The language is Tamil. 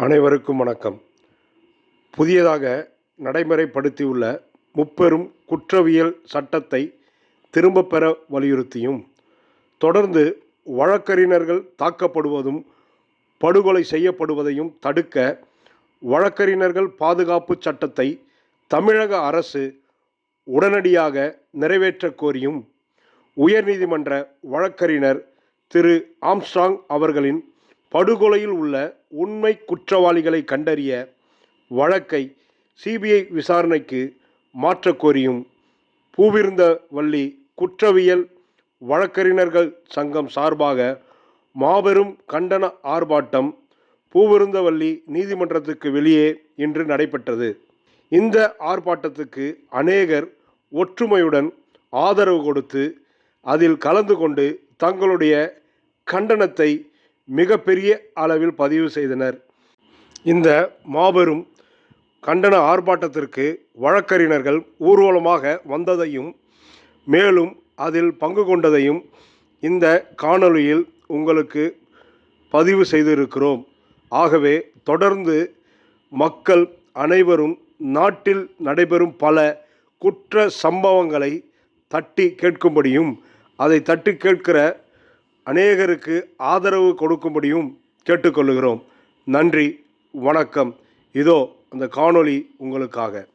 அனைவருக்கும் வணக்கம். புதியதாக நடைமுறைப்படுத்தியுள்ள முப்பெரும் குற்றவியல் சட்டத்தை திரும்பப் பெற வலியுறுத்தியும் தொடர்ந்து வழக்கறிஞர்கள் தாக்கப்படுவதும் படுகொலை செய்யப்படுவதையும் தடுக்க வழக்கறிஞர்கள் பாதுகாப்பு சட்டத்தை தமிழக அரசு உடனடியாக நிறைவேற்றக் கோரியும் உயர்நீதிமன்ற வழக்கறிஞர் திரு ஆம்ஸ்ட்ராங் அவர்களின் படுகொலையில் உள்ள உண்மை குற்றவாளிகளை கண்டறிய வழக்கை சிபிஐ விசாரணைக்கு மாற்றக்கோரியும் பூவிருந்தவள்ளி பூவிருந்தவல்லி குற்றவியல் வழக்கறிஞர்கள் சங்கம் சார்பாக மாபெரும் கண்டன ஆர்ப்பாட்டம் பூவிருந்தவல்லி நீதிமன்றத்துக்கு வெளியே இன்று நடைபெற்றது. இந்த ஆர்ப்பாட்டத்துக்கு அநேகர் ஒற்றுமையுடன் ஆதரவு கொடுத்து அதில் கலந்து கொண்டு தங்களுடைய கண்டனத்தை மிகப்பெரிய அளவில் பதிவு செய்தனர். இந்த மாபெரும் கண்டன ஆர்ப்பாட்டத்திற்கு வழக்கறிஞர்கள் ஊர்வலமாக வந்ததையும் மேலும் அதில் பங்கு கொண்டதையும் இந்த காணொளியில் உங்களுக்கு பதிவு செய்திருக்கிறோம். ஆகவே தொடர்ந்து மக்கள் அனைவரும் நாட்டில் நடைபெறும் பல குற்ற சம்பவங்களை தட்டி கேட்கும்படியும் அதை தட்டி கேட்கிற அநேகருக்கு ஆதரவு கொடுக்கும்படியும் கேட்டுக்கொள்கிறோம் நன்றி வணக்கம். இதோ அந்த காணொளி உங்களுக்காக.